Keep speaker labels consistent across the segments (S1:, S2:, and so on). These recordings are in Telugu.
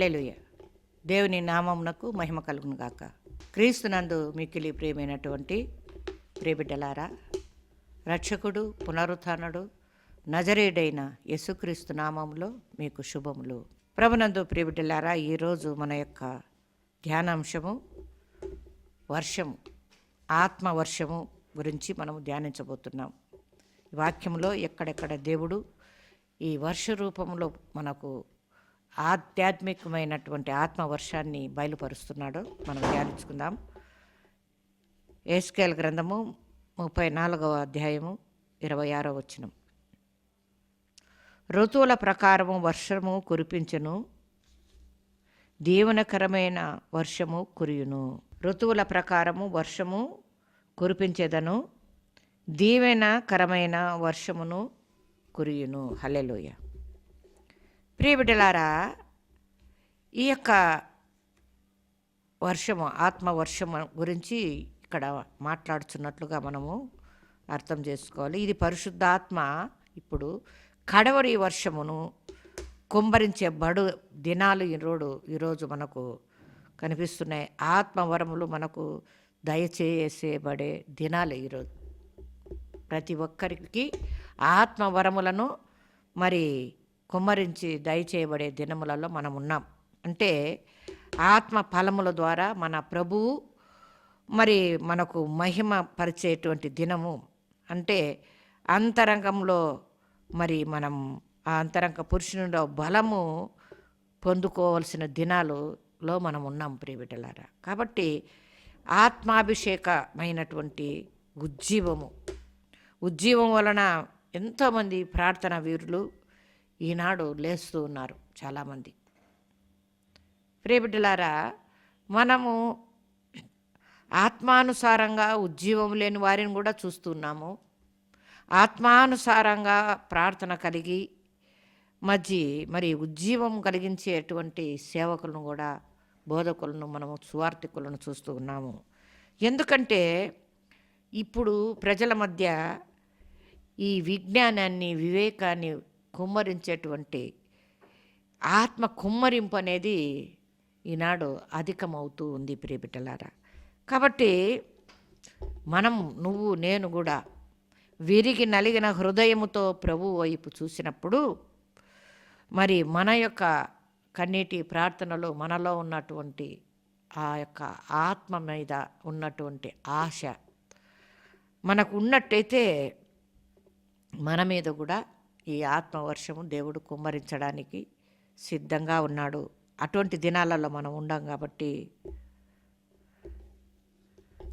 S1: హల్లెలూయ. దేవుని నామమునకు మహిమ కలుగును గాక. క్రీస్తునందు మిక్కిలి ప్రియమైనటువంటి ప్రియబిడ్డలారా రక్షకుడు పునరుత్నుడు నజరేడైన యేసుక్రీస్తు నామములో మీకు శుభములు. ప్రభునందు ప్రియబిడ్డలారా ఈరోజు మన యొక్క ధ్యానాంశము వర్షము ఆత్మ వర్షము గురించి మనము ధ్యానించబోతున్నాం. వాక్యంలో ఎక్కడెక్కడ దేవుడు ఈ వర్ష రూపంలో మనకు ఆధ్యాత్మికమైనటువంటి ఆత్మ వర్షాన్ని మనం ధ్యానించుకుందాం. ఏస్కేల్ గ్రంథము ముప్పై నాలుగవ అధ్యాయము ఇరవై ఆరో వచనం. ఋతువుల ప్రకారము వర్షము కురిపించును దీవనకరమైన వర్షము కురియును. ఋతువుల ప్రకారము వర్షము కురిపించేదను దీవెనకరమైన వర్షమును కురియును. హల్లెలూయ. ప్రియబిడ్డలారా ఈ యొక్క వర్షము ఆత్మ వర్షము గురించి ఇక్కడ మాట్లాడుతున్నట్లుగా మనము అర్థం చేసుకోవాలి. ఇది పరిశుద్ధాత్మ ఇప్పుడు కడవరి వర్షమును కుంభరించే బడు దినాలు ఈరోడు ఈరోజు మనకు కనిపిస్తున్నాయి. ఆత్మవరములు మనకు దయచేసేబడే దినాలు ఈరోజు. ప్రతి ఒక్కరికి ఆత్మవరములను మరి కుమ్మరించి దయచేయబడే దినములలో మనం ఉన్నాం అంటే ఆత్మ ఫలముల ద్వారా మన ప్రభువు మరి మనకు మహిమ పరిచేటువంటి దినము. అంటే అంతరంగంలో మరి మనం ఆ అంతరంగ పురుషునిలో బలము పొందుకోవలసిన దినాలలో మనం ఉన్నాం ప్రియబిడ్డలారా. కాబట్టి ఆత్మాభిషేకమైనటువంటి ఉజ్జీవము. ఉజ్జీవం వలన ఎంతోమంది ప్రార్థన వీరులు ఈనాడు లేస్తూ ఉన్నారు చాలామంది. ప్రియబిడ్డలారా మనము ఆత్మానుసారంగా ఉజ్జీవం లేని వారిని కూడా చూస్తున్నాము. ఆత్మానుసారంగా ప్రార్థన కలిగి మధ్య మరి ఉజ్జీవం కలిగించేటువంటి సేవకులను కూడా బోధకులను మనము సువార్థికులను చూస్తూ ఉన్నాము. ఎందుకంటే ఇప్పుడు ప్రజల మధ్య ఈ విజ్ఞానాన్ని వివేకాన్ని కుమ్మరించేటువంటి ఆత్మ కుమ్మరింపు అనేది ఈనాడు అధికమవుతూ ఉంది ప్రియబిడ్డలారా. కాబట్టి మనం నువ్వు నేను కూడా విరిగి నలిగిన హృదయముతో ప్రభు వైపు చూసినప్పుడు మరి మన యొక్క కన్నీటి ప్రార్థనలో మనలో ఉన్నటువంటి ఆ యొక్క ఆత్మ మీద ఉన్నటువంటి ఆశ మనకు ఉన్నట్టయితే మన మీద కూడా ఈ ఆత్మవర్షము దేవుడు కుమ్మరించడానికి సిద్ధంగా ఉన్నాడు. అటువంటి దినాలలో మనం ఉండం కాబట్టి.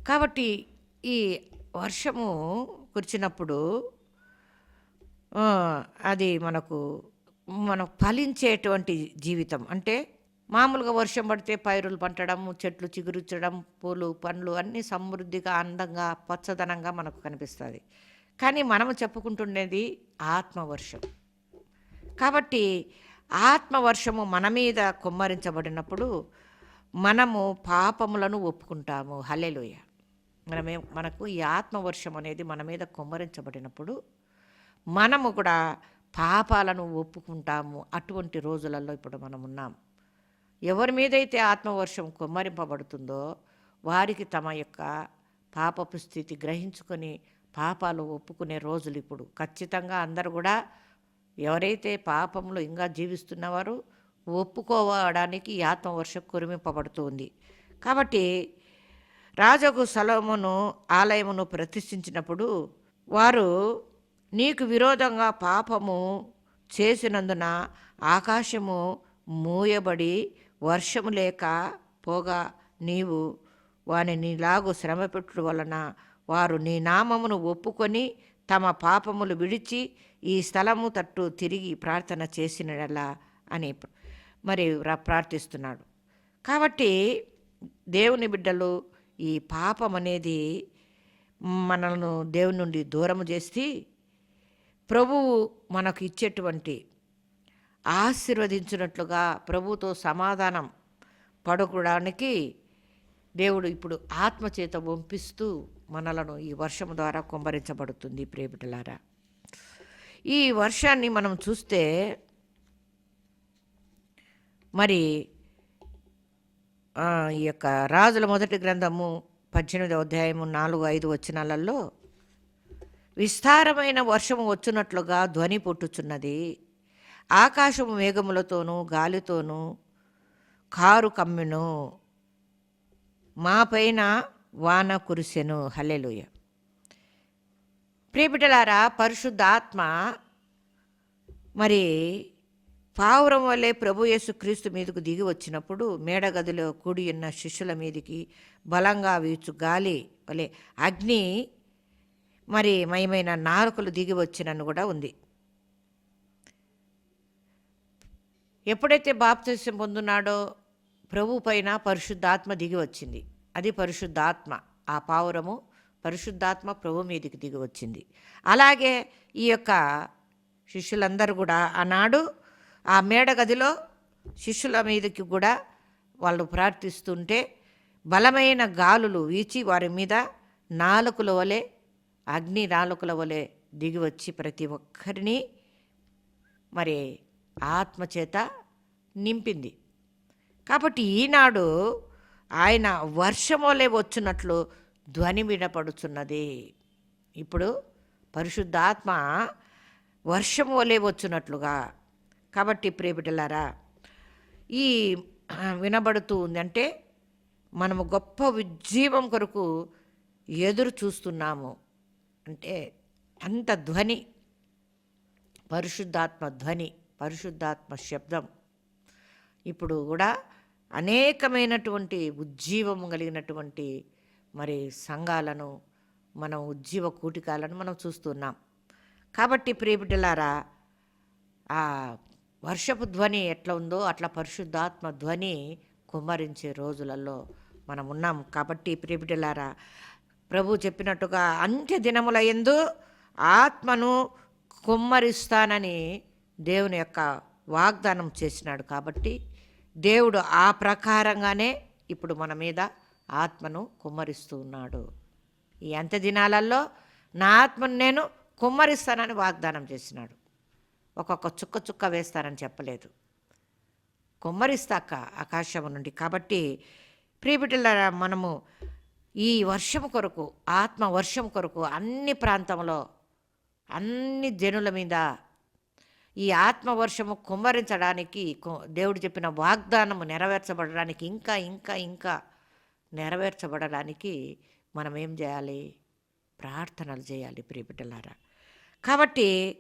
S1: కాబట్టి ఈ వర్షము కురిచినప్పుడు అది మనకు మనం ఫలించేటువంటి జీవితం. అంటే మామూలుగా వర్షం పడితే పైరులు పంటడం చెట్లు చిగురుచడం పూలు పండ్లు అన్నీ సమృద్ధిగా అందంగా పచ్చదనంగా మనకు కనిపిస్తుంది. కానీ మనము చెప్పుకుంటుండేది ఆత్మవర్షం. కాబట్టి ఆత్మవర్షము మన మీద కుమ్మరించబడినప్పుడు మనము పాపములను ఒప్పుకుంటాము. హలెలుయ మనమే మనకు ఈ ఆత్మవర్షం అనేది మన మీద కుమ్మరించబడినప్పుడు మనము కూడా పాపాలను ఒప్పుకుంటాము. అటువంటి రోజులలో ఇప్పుడు మనం ఉన్నాం. ఎవరి మీదైతే ఆత్మవర్షం కుమ్మరింపబడుతుందో వారికి తమ యొక్క పాపపు స్థితి గ్రహించుకొని పాపాలు ఒప్పుకునే రోజులు ఇప్పుడు. ఖచ్చితంగా అందరు కూడా ఎవరైతే పాపంలో ఇంకా జీవిస్తున్నవారు ఒప్పుకోవడానికి ఆత్మ వర్షం కురిమింపబడుతుంది. కాబట్టి రాజకు సలోమును ఆలయమును ప్రతిష్ఠించినప్పుడు వారు నీకు విరోధంగా పాపము చేసినందున ఆకాశము మూయబడి వర్షము లేక పోగా నీవు వాని నీలాగు శ్రమ పెట్టుడు వలన వారు నీ నామమును ఒప్పుకొని తమ పాపములు విడిచి ఈ స్థలము తట్టు తిరిగి ప్రార్థన చేసినలా అని మరి ప్రార్థిస్తున్నాడు. కాబట్టి దేవుని బిడ్డలు ఈ పాపం అనేది మనల్ని దేవుని నుండి దూరము చేసి ప్రభువు మనకు ఇచ్చేటువంటి ఆశీర్వదించినట్లుగా ప్రభుతో సమాధానం పడుకోవడానికి దేవుడు ఇప్పుడు ఆత్మచేత వంపిస్తూ మనలను ఈ వర్షం ద్వారా కుమ్మరించబడుతుంది ప్రేమిటలారా. ఈ వర్షాన్ని మనం చూస్తే మరి ఈ యొక్క రాజుల మొదటి గ్రంథము పద్దెనిమిదవ అధ్యాయము నాలుగు ఐదు వచనాలలో విస్తారమైన వర్షము వచ్చునట్లుగా ధ్వని పుట్టుచున్నది. ఆకాశము మేఘములతోనూ గాలితోనూ కారు కమ్మెను. మా పైన వాన కురిసెను. హల్లెలూయ. ప్రియబిడ్డలారా పరిశుద్ధాత్మ మరి పావురం వల్లే ప్రభు యేసు క్రీస్తు మీదకు దిగి వచ్చినప్పుడు మేడగదిలో కూడి ఉన్న శిష్యుల మీదికి బలంగా వీచు గాలి వలె అగ్ని మరి మయమైన నారకులు దిగి వచ్చినను కూడా ఉంది. ఎప్పుడైతే బాప్తిసం పొందున్నాడో ప్రభు పైన పరిశుద్ధాత్మ దిగి వచ్చింది. అది పరిశుద్ధాత్మ. ఆ పావురము పరిశుద్ధాత్మ ప్రభు మీదికి దిగి వచ్చింది. అలాగే ఈ యొక్క శిష్యులందరూ కూడా ఆనాడు ఆ మేడ గదిలో శిష్యుల మీదకి కూడా వాళ్ళు ప్రార్థిస్తుంటే బలమైన గాలులు వీచి వారి మీద నాలుకల వలె అగ్ని నాలుకల వలె దిగి వచ్చి ప్రతి ఒక్కరిని మరి ఆత్మచేత నింపింది. కాబట్టి ఈనాడు ఆయన వర్షమోలే వచ్చినట్లు ధ్వని వినపడుచున్నది. ఇప్పుడు పరిశుద్ధాత్మ వర్షం వలె వచ్చినట్లుగా. కాబట్టి ప్రియబిడ్డలారా ఈ వినబడుతూ ఉందంటే మనము గొప్ప ఉజ్జీవం కొరకు ఎదురు చూస్తున్నాము. అంటే అంత ధ్వని పరిశుద్ధాత్మ ధ్వని పరిశుద్ధాత్మ శబ్దం. ఇప్పుడు కూడా అనేకమైనటువంటి ఉజ్జీవము కలిగినటువంటి మరి సంఘాలను మనం ఉజ్జీవ కూటికాలను మనం చూస్తున్నాం. కాబట్టి ప్రియబిడ్డలారా ఆ వర్షపు ధ్వని ఎట్లా ఉందో అట్లా పరిశుద్ధాత్మ ధ్వని కుమ్మరించే రోజులలో మనం ఉన్నాం. కాబట్టి ప్రియబిడ్డలారా ప్రభు చెప్పినట్టుగా అంత్య దినముల ఎందు ఆత్మను కుమ్మరిస్తానని దేవుని యొక్క వాగ్దానం చేసినాడు కాబట్టి దేవుడు ఆ ప్రకారంగానే ఇప్పుడు మన మీద ఆత్మను కుమ్మరిస్తూ ఉన్నాడు ఈ అంత్య దినాలలో నా ఆత్మను నేను కుమ్మరిస్తానని వాగ్దానం చేసినాడు. ఒక్కొక్క చుక్క చుక్క వేస్తానని చెప్పలేదు. కుమ్మరిస్తాక ఆకాశము నుండి కాబట్టి ప్రియబిడ్డల మనము ఈ వర్షం కొరకు ఆత్మ వర్షం కొరకు అన్ని ప్రాంతంలో అన్ని జనుల మీద ఈ ఆత్మవర్షము కుమ్మరించడానికి దేవుడు చెప్పిన వాగ్దానము నెరవేర్చబడడానికి ఇంకా ఇంకా ఇంకా నెరవేర్చబడడానికి మనం ఏం చేయాలి? ప్రార్థనలు చేయాలి ప్రియబిడ్డలారా. కాబట్టి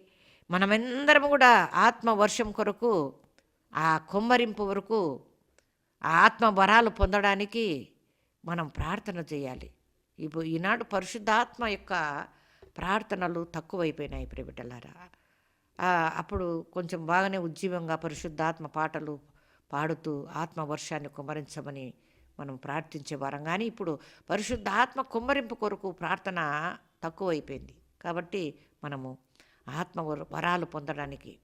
S1: మనమందరం కూడా ఆత్మవర్షం కొరకు ఆ కుమ్మరింపు వరకు ఆ ఆత్మ వరాలు పొందడానికి మనం ప్రార్థన చేయాలి. ఇప్పుడు ఈనాడు పరిశుద్ధాత్మ యొక్క ప్రార్థనలు తక్కువైపోయినాయి ప్రియబిడ్డలారా. అప్పుడు కొంచెం బాగానే ఉజ్జీవంగా పరిశుద్ధాత్మ పాటలు పాడుతూ ఆత్మ వర్షాన్ని మనం మనం ప్రార్థించేవారం కానీ ఇప్పుడు పరిశుద్ధాత్మ కుమ్మరింపు కొరకు ప్రార్థన తక్కువైపోయింది. కాబట్టి మనము ఆత్మ వరాలు పొందడానికి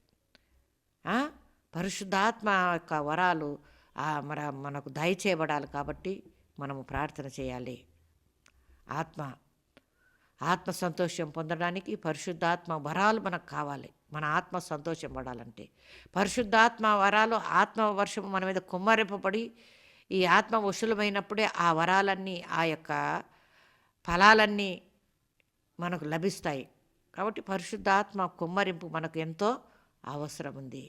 S1: పరిశుద్ధాత్మ యొక్క వరాలు మన మనకు దయచేయబడాలి కాబట్టి మనము ప్రార్థన చేయాలి. ఆత్మ ఆత్మ సంతోషం పొందడానికి పరిశుద్ధాత్మ వరాలు మనకు కావాలి. మన ఆత్మ సంతోషం పడాలంటే పరిశుద్ధాత్మ వరాలు ఆత్మ వర్షం మన మీద కుమ్మరింపబడి ఈ ఆత్మ వశులమైనప్పుడే ఆ వరాలన్నీ ఆ యొక్క ఫలాలన్నీ మనకు లభిస్తాయి. కాబట్టి పరిశుద్ధాత్మ కుమ్మరింపు మనకు ఎంతో అవసరం ఉంది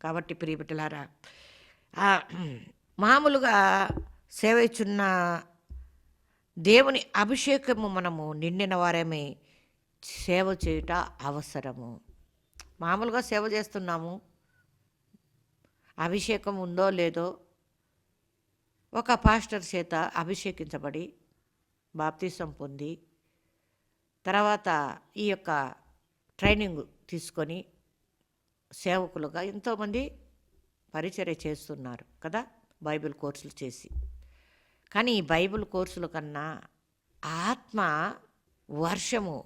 S1: కాబట్టి ప్రియబిడ్డలారా మామూలుగా సేవ ఇచ్చున్న దేవుని అభిషేకము మనము నిండిన వారమే సేవ చేయుట అవసరము. మామూలుగా సేవ చేస్తున్నాము. అభిషేకం ఉందో లేదో ఒక పాస్టర్ చేత అభిషేకించబడి బాప్తీసం పొంది తర్వాత ఈ యొక్క ట్రైనింగ్ తీసుకొని సేవకులుగా ఎంతోమంది పరిచర్య చేస్తున్నారు కదా బైబిల్ కోర్సులు చేసి. కానీ ఈ బైబిల్ కోర్సుల కన్నా ఆత్మ వర్షము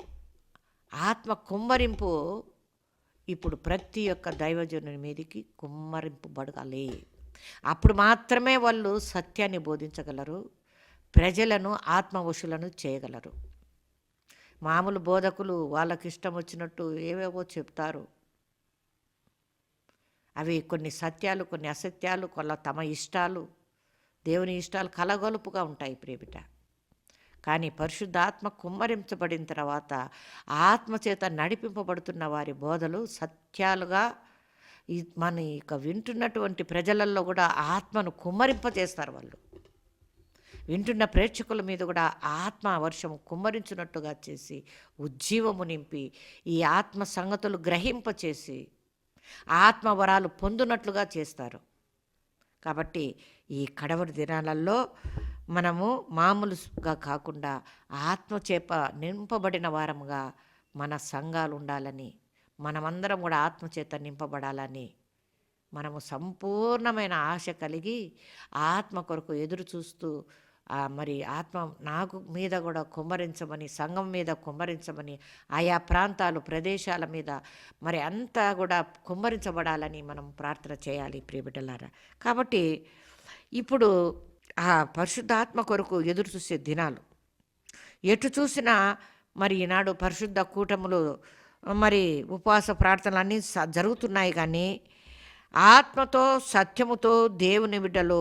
S1: ఆత్మ కుమ్మరింపు ఇప్పుడు ప్రతి ఒక్క దైవజనుని మీదకి కుమ్మరింపబడగాలి అప్పుడు మాత్రమే వాళ్ళు సత్యాన్ని బోధించగలరు ప్రజలను ఆత్మవశులను చేయగలరు. మామూలు బోధకులు వాళ్ళకి ఇష్టం వచ్చినట్టు ఏవేవో చెప్తారు. అవి కొన్ని సత్యాలు కొన్ని అసత్యాలు కొల్ల తమ ఇష్టాలు దేవుని ఇష్టాలు కలగొలుపుగా ఉంటాయి ప్రేమిట. కానీ పరిశుద్ధాత్మ కుమ్మరించబడిన తర్వాత ఆత్మ చేత నడిపింపబడుతున్న వారి బోధలు సత్యాలుగా ఈ మన ఇక వింటున్నటువంటి ప్రజలలో కూడా ఆత్మను కుమ్మరింపజేస్తారు వాళ్ళు. వింటున్న ప్రేక్షకుల మీద కూడా ఆత్మ వర్షం కుమ్మరించినట్టుగా చేసి ఉజ్జీవము నింపి ఈ ఆత్మ సంగతులు గ్రహింపచేసి ఆత్మవరాలు పొందినట్లుగా చేస్తారు. కాబట్టి ఈ కడవరి దినాలలో మనము మామూలుగా కాకుండా ఆత్మచేప నింపబడిన వారముగా మన సంఘాలు ఉండాలని మనమందరం కూడా ఆత్మచేత నింపబడాలని మనము సంపూర్ణమైన ఆశ కలిగి ఆత్మ కొరకు ఎదురు చూస్తూ మరి ఆత్మ నాకు మీద కూడా కుమ్మరించమని సంఘం మీద కుమ్మరించమని ఆయా ప్రాంతాలు ప్రదేశాల మీద మరి అంతా కూడా కుమ్మరించబడాలని మనం ప్రార్థన చేయాలి ప్రియబిడ్డలారా కాబట్టి ఇప్పుడు ఆ పరిశుద్ధాత్మ కొరకు ఎదురు చూసే దినాలు. ఎటు చూసినా మరి ఈనాడు పరిశుద్ధ కూటములు మరి ఉపవాస ప్రార్థనలు అన్నీ స- జరుగుతున్నాయి కానీ ఆత్మతో సత్యముతో దేవుని బిడ్డలు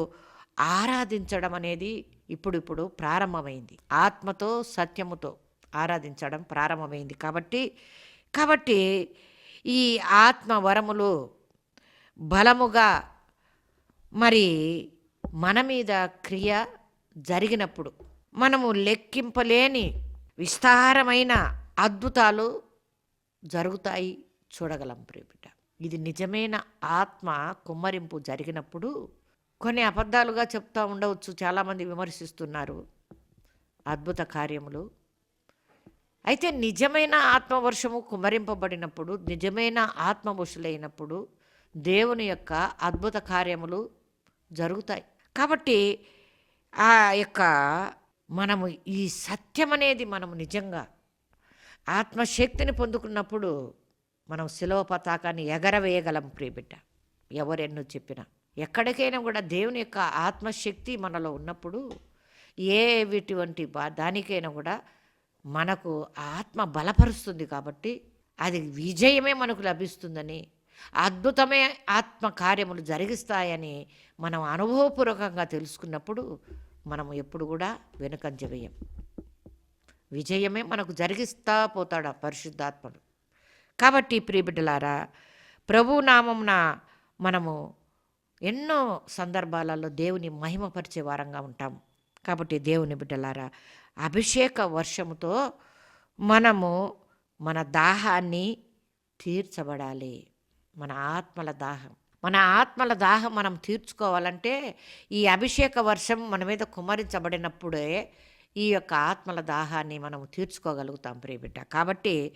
S1: ఆరాధించడం అనేది ఇప్పుడిప్పుడు ప్రారంభమైంది. ఆత్మతో సత్యముతో ఆరాధించడం ప్రారంభమైంది కాబట్టి కాబట్టి ఈ ఆత్మ వరములు బలముగా మరి మన మీద క్రియ జరిగినప్పుడు మనము లెక్కింపలేని విస్తారమైన అద్భుతాలు జరుగుతాయి చూడగలం ప్రియబిడ్డ ఇది నిజమైన ఆత్మ కుమ్మరింపు జరిగినప్పుడు కొన్ని అబద్ధాలుగా చెప్తూ ఉండవచ్చు చాలామంది విమర్శిస్తున్నారు అద్భుత కార్యములు. అయితే నిజమైన ఆత్మవర్షము కుమ్మరింపబడినప్పుడు నిజమైన ఆత్మవశులైనప్పుడు దేవుని యొక్క అద్భుత కార్యములు జరుగుతాయి. కాబట్టి ఆ యొక్క మనము ఈ సత్యం అనేది మనము నిజంగా ఆత్మశక్తిని పొందుకున్నప్పుడు మనం శిలవ పతాకాన్ని ఎగరవేయగలం ప్రియబిడ్డ. ఎవరెన్నో చెప్పినా. ఎక్కడికైనా కూడా దేవుని యొక్క ఆత్మశక్తి మనలో ఉన్నప్పుడు ఏ వీటివంటి దానికైనా కూడా మనకు ఆత్మ బలపరుస్తుంది కాబట్టి అది విజయమే మనకు లభిస్తుందని అద్భుతమే ఆత్మ కార్యములు జరిగిస్తాయని మనం అనుభవపూర్వకంగా తెలుసుకున్నప్పుడు మనం ఎప్పుడు కూడా వెనుకంజ వేయం. విజయమే మనకు జరిగిస్తా పోతాడు ఆ పరిశుద్ధాత్మడు. కాబట్టి ప్రియబిడ్డలారా ప్రభు నామంన మనము ఎన్నో సందర్భాలలో దేవుని మహిమపరిచే వారంగా ఉంటాం. కాబట్టి దేవుని బిడ్డలారా అభిషేక వర్షముతో మనము మన దాహాన్ని తీర్చబడాలి. మన ఆత్మల దాహం. మన ఆత్మల దాహం మనం తీర్చుకోవాలంటే ఈ అభిషేక వర్షం మన మీద కుమరించబడినప్పుడే ఈ యొక్క ఆత్మల దాహాన్ని మనం తీర్చుకోగలుగుతాం ప్రియబిడ్డ. కాబట్టి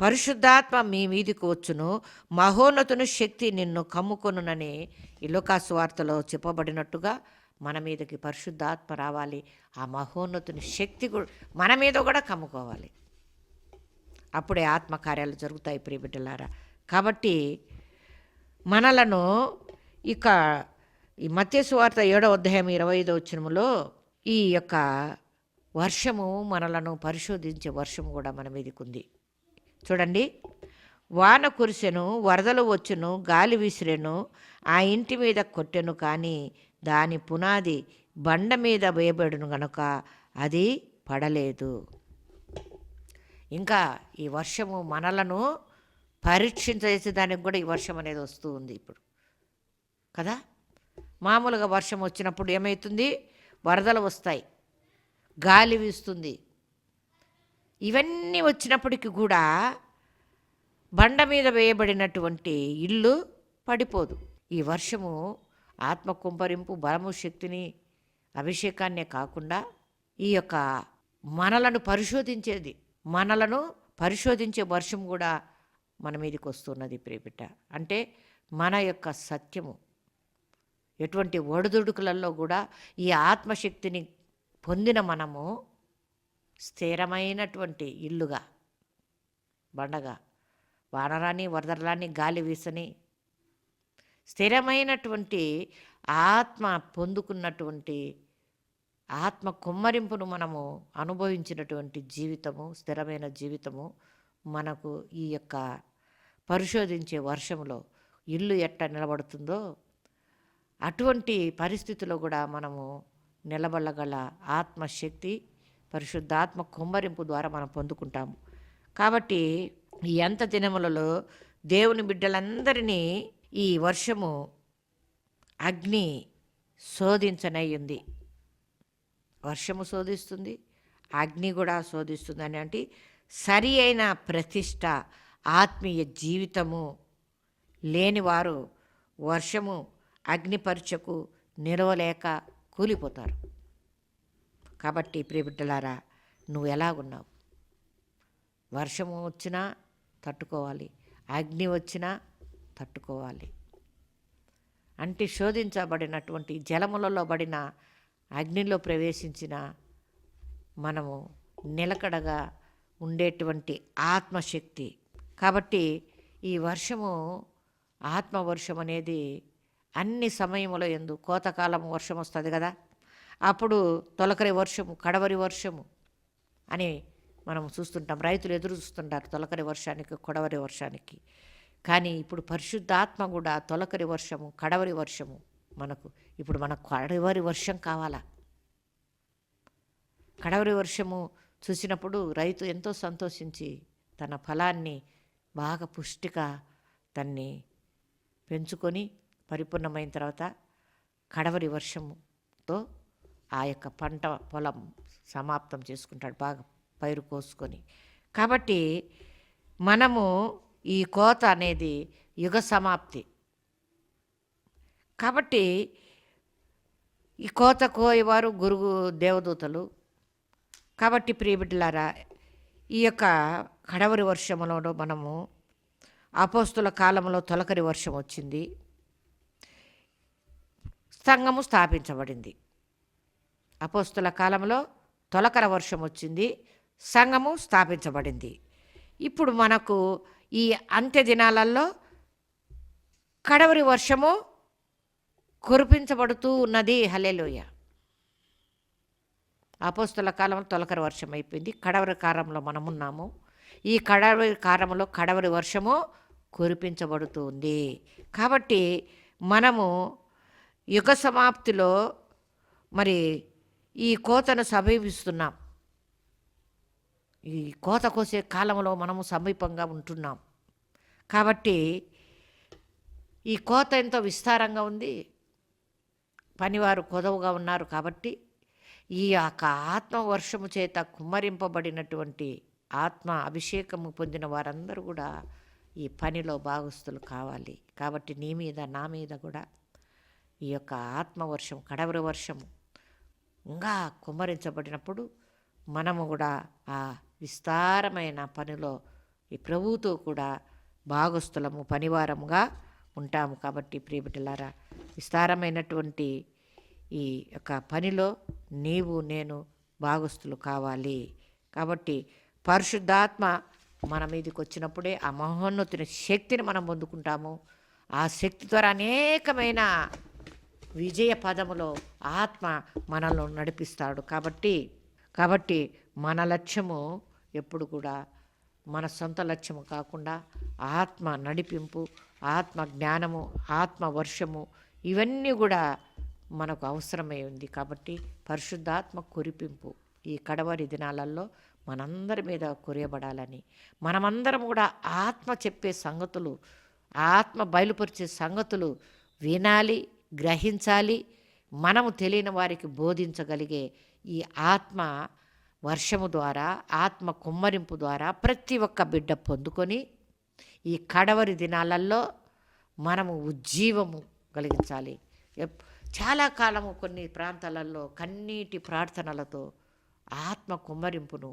S1: పరిశుద్ధాత్మ మీ మీదికి వచ్చును. మహోన్నతుని శక్తి నిన్ను కమ్ముకొనునని ఈ లోకాసు వార్తలో చెప్పబడినట్టుగా మన మీదకి పరిశుద్ధాత్మ రావాలి. ఆ మహోన్నతుని శక్తి కూడా మన మీద కూడా కమ్ముకోవాలి. అప్పుడే ఆత్మకార్యాలు జరుగుతాయి ప్రియబిడ్డలారా. కాబట్టి మనలను ఇక ఈ మత్స్యవార్త ఏడో అధ్యాయం ఇరవై ఐదో వచ్చినములో ఈ యొక్క వర్షము మనలను పరిశోధించే వర్షము కూడా మన మీదకి ఉంది. చూడండి. వాన కురిసెను వరదలు వచ్చును గాలి విసిరెను ఆ ఇంటి మీద కొట్టెను కానీ దాని పునాది బండ మీద వేయబడును గనుక అది పడలేదు. ఇంకా ఈ వర్షము మనలను పరీక్షించేసేదానికి కూడా ఈ వర్షం అనేది వస్తూ ఉంది ఇప్పుడు. కదా? మామూలుగా వర్షం వచ్చినప్పుడు ఏమవుతుంది వరదలు వస్తాయి. గాలి వీస్తుంది. ఇవన్నీ వచ్చినప్పటికీ కూడా బండ మీద వేయబడినటువంటి ఇల్లు పడిపోదు. ఈ వర్షము ఆత్మ కుంపరింపు బలము శక్తిని అభిషేకాన్నే కాకుండా ఈ యొక్క మనలను పరిశోధించేది. మనలను పరిశోధించే వర్షం కూడా మన మీదకి వస్తున్నది ప్రియబిడ్డ. అంటే మన యొక్క సత్యము. ఎటువంటి ఒడిదుడుకులలో కూడా ఈ ఆత్మశక్తిని పొందిన మనము స్థిరమైనటువంటి ఇల్లుగా బండగా వానరాని వరదరాని గాలి వీసని స్థిరమైనటువంటి ఆత్మ పొందుకున్నటువంటి ఆత్మ కుమ్మరింపును మనము అనుభవించినటువంటి జీవితము స్థిరమైన జీవితము మనకు ఈ యొక్క పరిశోధించే వర్షంలో ఇల్లు ఎట్ట నిలబడుతుందో అటువంటి పరిస్థితిలో కూడా మనము నిలబడగల ఆత్మశక్తి పరిశుద్ధాత్మ కుమ్మరింపు ద్వారా మనం పొందుకుంటాము. కాబట్టి ఈ అంత దినములలో దేవుని బిడ్డలందరినీ ఈ వర్షము అగ్ని శోధించనయ్యింది. వర్షము శోధిస్తుంది అగ్ని కూడా శోధిస్తుంది అని అంటే సరి అయిన ప్రతిష్ట ఆత్మీయ జీవితము లేనివారు వర్షము అగ్నిపరీక్షకు నిలవలేక కూలిపోతారు. కాబట్టి ప్రియబిడ్డలారా నువ్వు ఎలాగున్నావు? వర్షము వచ్చినా తట్టుకోవాలి అగ్ని వచ్చినా తట్టుకోవాలి. అంటే శోధించబడినటువంటి జలములలో పడిన అగ్నిలో ప్రవేశించిన మనము నిలకడగా ఉండేటువంటి ఆత్మశక్తి. కాబట్టి ఈ వర్షము ఆత్మవర్షం అనేది అన్ని సమయములో ఎందు కోతకాలం వర్షం వస్తుంది కదా. అప్పుడు తొలకరి వర్షము కడవరి వర్షము అని మనం చూస్తుంటాం. రైతులు ఎదురు చూస్తుంటారు తొలకరి వర్షానికి కొడవరి వర్షానికి. కానీ ఇప్పుడు పరిశుద్ధాత్మ కూడా తొలకరి వర్షము కడవరి వర్షము మనకు ఇప్పుడు మనకు కడవరి వర్షం కావాలా? కడవరి వర్షము చూసినప్పుడు రైతు ఎంతో సంతోషించి తన ఫలాన్ని బాగా పుష్టిగా దాన్ని పెంచుకొని పరిపూర్ణమైన తర్వాత కడవరి వర్షముతో ఆ యొక్క పంట పొలం సమాప్తం చేసుకుంటాడు. బాగా పైరు కోసుకొని. కాబట్టి మనము ఈ కోత అనేది యుగ సమాప్తి. కాబట్టి ఈ కోత కోయవారు గురువు దేవదూతలు కాబట్టి ప్రియబిడ్డలారా ఈ యొక్క కడవరి వర్షములో మనము అపోస్తుల కాలంలో తొలకరి వర్షం వచ్చింది. సంఘము స్థాపించబడింది. అపోస్తుల కాలంలో తొలకర వర్షం వచ్చింది. సంఘము స్థాపించబడింది. ఇప్పుడు మనకు ఈ అంత్య దినాలలో కడవరి వర్షము కురిపించబడుతూ ఉన్నది. హలేలోయ అపోస్తుల కాలంలో తొలకరి వర్షం అయిపోయింది. కడవరి కాలంలో మనమున్నాము ఈ కడవరి కాలంలో కడవరి వర్షము కురిపించబడుతుంది. కాబట్టి మనము యుగ సమాప్తిలో మరి ఈ కోతను సమీపిస్తున్నాం. ఈ కోత కోసే కాలంలో మనము సమీపంగా ఉంటున్నాం. కాబట్టి ఈ కోత ఎంతో విస్తారంగా ఉంది. పనివారు కొదవుగా ఉన్నారు కాబట్టి ఈ యొక్క ఆత్మ వర్షము చేత కుమ్మరింపబడినటువంటి ఆత్మ అభిషేకము పొందిన వారందరూ కూడా ఈ పనిలో భాగస్తులు కావాలి. కాబట్టి నీ మీద నా మీద కూడా ఈ యొక్క ఆత్మవర్షం కడవరి వర్షము ఇంకా కుమ్మరించబడినప్పుడు మనము కూడా ఆ విస్తారమైన పనిలో ఈ ప్రభువుతో కూడా భాగస్థులము పనివారముగా ఉంటాము. కాబట్టి ప్రియబిడ్డలారా విస్తారమైనటువంటి ఈ యొక్క పనిలో నీవు నేను భాగస్థులు కావాలి. కాబట్టి పరిశుద్ధాత్మ మన మీదకి వచ్చినప్పుడే ఆ మహోన్నతుని శక్తిని మనం పొందుకుంటాము. ఆ శక్తి ద్వారా అనేకమైన విజయ పదములో ఆత్మ మనలో నడిపిస్తాడు. కాబట్టి కాబట్టి మన లక్ష్యము ఎప్పుడు కూడా మన సొంత లక్ష్యము కాకుండా ఆత్మ నడిపింపు ఆత్మ జ్ఞానము ఆత్మ వర్షము ఇవన్నీ కూడా మనకు అవసరమై ఉంది కాబట్టి పరిశుద్ధాత్మ కురిపింపు ఈ కడవరి దినాలలో మనందరి మీద కురియబడాలని మనమందరం కూడా ఆత్మ చెప్పే సంగతులు ఆత్మ బయలుపరిచే సంగతులు వినాలి గ్రహించాలి మనము తెలియని వారికి బోధించగలిగే ఈ ఆత్మ వర్షము ద్వారా ఆత్మ కుమ్మరింపు ద్వారా ప్రతి ఒక్క బిడ్డ పొందుకొని ఈ కడవరి దినాలలో మనము ఉజ్జీవము కలిగించాలి. చాలా కాలము కొన్ని ప్రాంతాలలో కన్నీటి ప్రార్థనలతో ఆత్మ కుమ్మరింపును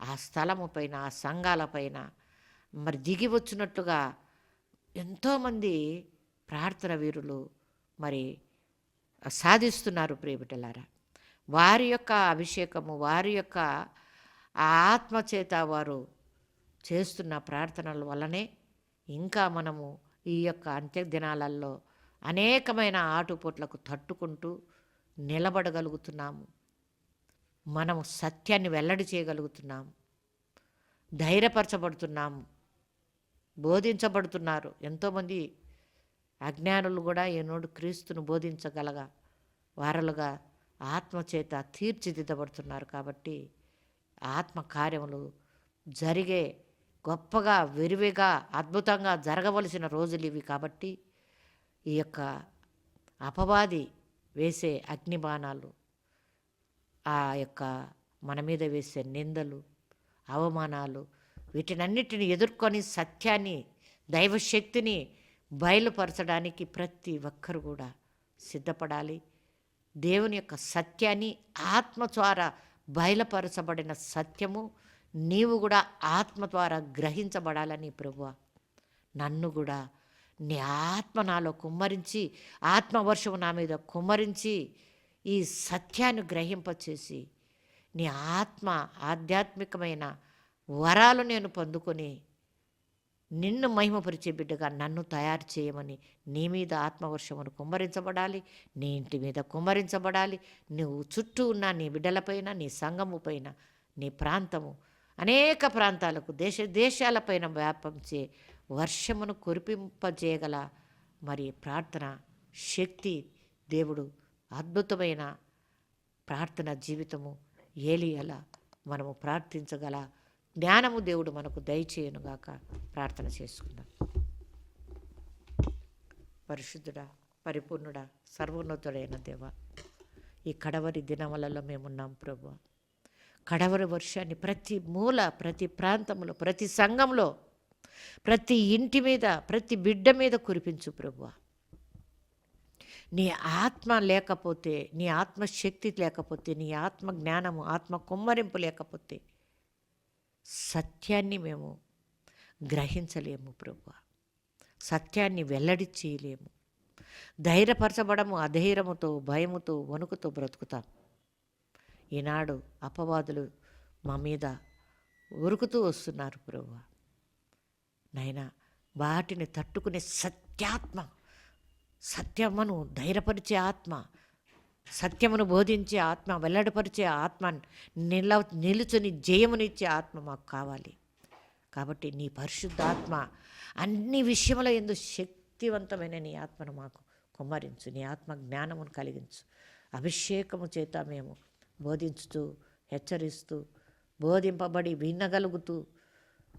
S1: ఆ స్థలము పైన ఆ సంఘాలపైన మరి దిగి వచ్చినట్లుగా ఎంతోమంది ప్రార్థన వీరులు మరి సాధిస్తున్నారు ప్రియబిడ్డలారా. వారి యొక్క అభిషేకము వారి యొక్క ఆత్మ చేత వారు చేస్తున్న ప్రార్థనల వల్లనే ఇంకా మనము ఈ యొక్క అంత్య దినాలలో అనేకమైన ఆటుపోట్లకు తట్టుకుంటూ నిలబడగలుగుతున్నాము. మనము సత్యాన్ని వెల్లడి చేయగలుగుతున్నాము. ధైర్యపరచబడుతున్నాము. బోధించబడుతున్నారు. ఎంతోమంది అజ్ఞానులు కూడా ఈనాడు క్రీస్తును బోధించగలగా వారలుగా ఆత్మచేత తీర్చిదిద్దబడుతున్నారు కాబట్టి ఆత్మ కార్యములు జరిగే గొప్పగా విరివిగా అద్భుతంగా జరగవలసిన రోజులు ఇవి కాబట్టి ఈ యొక్క అపవాది వేసే అగ్నిబాణాలు ఆ యొక్క మన మీద వేసే నిందలు అవమానాలు వీటినన్నిటిని ఎదుర్కొని సత్యాన్ని దైవశక్తిని బయలుపరచడానికి ప్రతి ఒక్కరు కూడా సిద్ధపడాలి. దేవుని యొక్క సత్యాన్ని ఆత్మ ద్వారా బయలుపరచబడిన సత్యము నీవు కూడా ఆత్మ ద్వారా గ్రహించబడాలని ప్రభువ నన్ను కూడా నీ ఆత్మ నాలో కుమ్మరించి ఆత్మవర్షము నా మీద కుమ్మరించి ఈ సత్యాన్ని గ్రహింపచేసి నీ ఆత్మ ఆధ్యాత్మికమైన వరాలు నేను పొందుకొని నిన్ను మహిమపరిచే బిడ్డగా నన్ను తయారు చేయమని నీ మీద ఆత్మవర్షమును కుమ్మరించబడాలి నీ ఇంటి మీద కుమ్మరించబడాలి నువ్వు చుట్టూ ఉన్న నీ బిడ్డలపైన నీ సంఘము పైన నీ ప్రాంతము అనేక ప్రాంతాలకు దేశ దేశాలపైన వ్యాపించే వర్షమును కురిపింపజేయగల మరి ప్రార్థన శక్తి దేవుడు అద్భుతమైన ప్రార్థన జీవితము ఏలియల మనము ప్రార్థించగల జ్ఞానము దేవుడు మనకు దయచేయనుగాక ప్రార్థన చేసుకుందాం. పరిశుద్ధుడా పరిపూర్ణుడా సర్వోన్నతుడైన దేవ ఈ కడవరి దినములలో మేమున్నాం ప్రభు. కడవరి వర్షాన్ని ప్రతి మూల ప్రతి ప్రాంతంలో ప్రతి సంఘంలో ప్రతి ఇంటి మీద ప్రతి బిడ్డ మీద కురిపించు ప్రభు నీ ఆత్మ లేకపోతే నీ ఆత్మశక్తి లేకపోతే నీ ఆత్మ జ్ఞానము ఆత్మ కుమ్మరింపు లేకపోతే సత్యాన్ని మేము గ్రహించలేము ప్రభు సత్యాన్ని వెల్లడి చేయలేము ధైర్యపరచబడము అధైర్యముతో భయముతో వణుకుతో బ్రతుకుతాం. ఈనాడు అపవాదులు మా మీద ఉరుకుతూ వస్తున్నారు ప్రభు నైనా వాటిని తట్టుకునే సత్యాత్మ సత్యమును ధైర్యపరిచే ఆత్మ సత్యమును బోధించే ఆత్మ వెల్లడిపరిచే ఆత్మ నిల నిలుచుని జయమునిచ్చే ఆత్మ మాకు కావాలి. కాబట్టి నీ పరిశుద్ధాత్మ అన్ని విషయముల ఎందు శక్తివంతమైన నీ ఆత్మను మాకు కుమ్మరించు. నీ ఆత్మ జ్ఞానమును కలిగించు. అభిషేకము చేత మేము బోధించుతూ హెచ్చరిస్తూ బోధింపబడి వినగలుగుతూ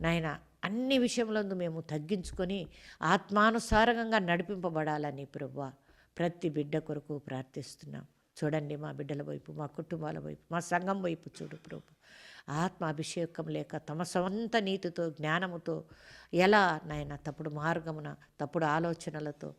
S1: నాయన అన్ని విషయములందు మేము తగ్గించుకొని ఆత్మానుసారంగా నడిపింపబడాలని ప్రభు ప్రతి బిడ్డ కొరకు ప్రార్థిస్తున్నాం. చూడండి మా బిడ్డల వైపు మా కుటుంబాల వైపు మా సంఘం వైపు చూడు ప్రభు. ఆత్మాభిషేకం లేక తమ సొంత నీతితో జ్ఞానముతో ఎలా నాయన తప్పుడు మార్గమున తప్పుడు ఆలోచనలతో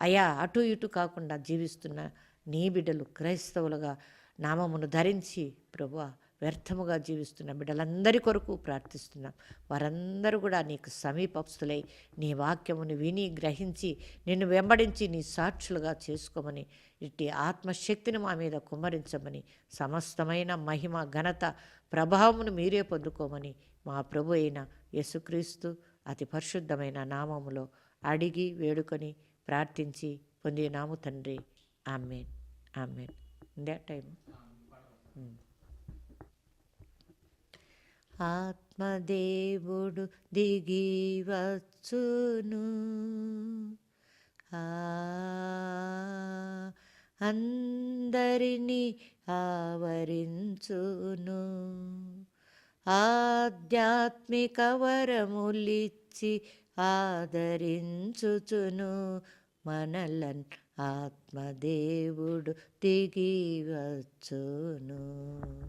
S1: అయా అటు ఇటు కాకుండా జీవిస్తున్న నీ బిడ్డలు క్రైస్తవులుగా నామమును ధరించి ప్రభువా వ్యర్థముగా జీవిస్తున్న. బిడ్డలందరి కొరకు ప్రార్థిస్తున్నాం. వారందరూ కూడా నీకు సమీపస్తులై నీ వాక్యమును విని గ్రహించి నిన్ను వెంబడించి నీ సాక్షులుగా చేసుకోమని ఇట్టి ఆత్మశక్తిని మా మీద కుమ్మరించమని సమస్తమైన మహిమ ఘనత ప్రభావమును మీరే పొందుకోమని మా ప్రభు అయిన యేసుక్రీస్తు అతి పరిశుద్ధమైన నామములో అడిగి వేడుకొని ప్రార్థించి పొందినాము తండ్రి. ఆమెన్. ఆమెన్. ఇందే టైం ఆత్మదేవుడు దిగి వచ్చును అందరినీ ఆవరించును. ఆధ్యాత్మిక వరములిచ్చి ఆదరించుచును. మనలన్ ఆత్మదేవుడు దిగి వచ్చును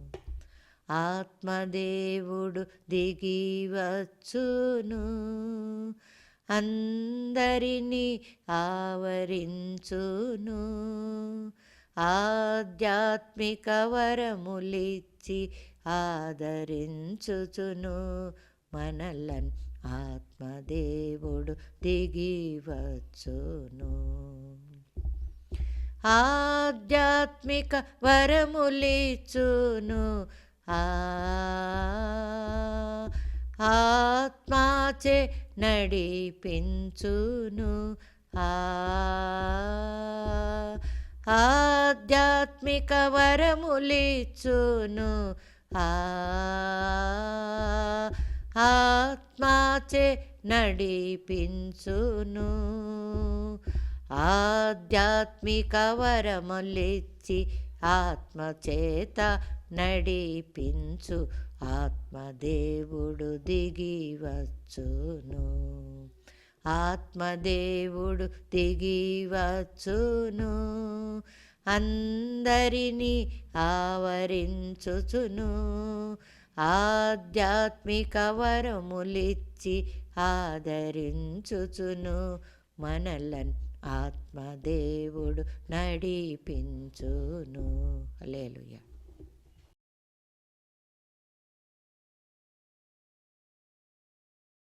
S1: ఆత్మదేవుడు దిగి వచ్చును అందరినీ ఆవరించును. ఆధ్యాత్మిక వరములిచ్చి ఆదరించుచును. మనలన్ ఆత్మదేవుడు దిగి వచ్చును ఆధ్యాత్మిక వరములిచ్చును. ఆత్మాచే నడిపించును. ఆధ్యాత్మిక వరములిచును ఆ ఆత్మాచే నడిపించును. ఆధ్యాత్మిక వరములిచ్చి ఆత్మచేత నడిపించు. ఆత్మదేవుడు దిగి వచ్చును ఆత్మదేవుడు దిగి వచ్చును అందరినీ ఆవరించుచును. ఆధ్యాత్మిక వరములిచ్చి ఆదరించుచును. మనలన్ ఆత్మదేవుడు నడిపించును. అలేలుయ్య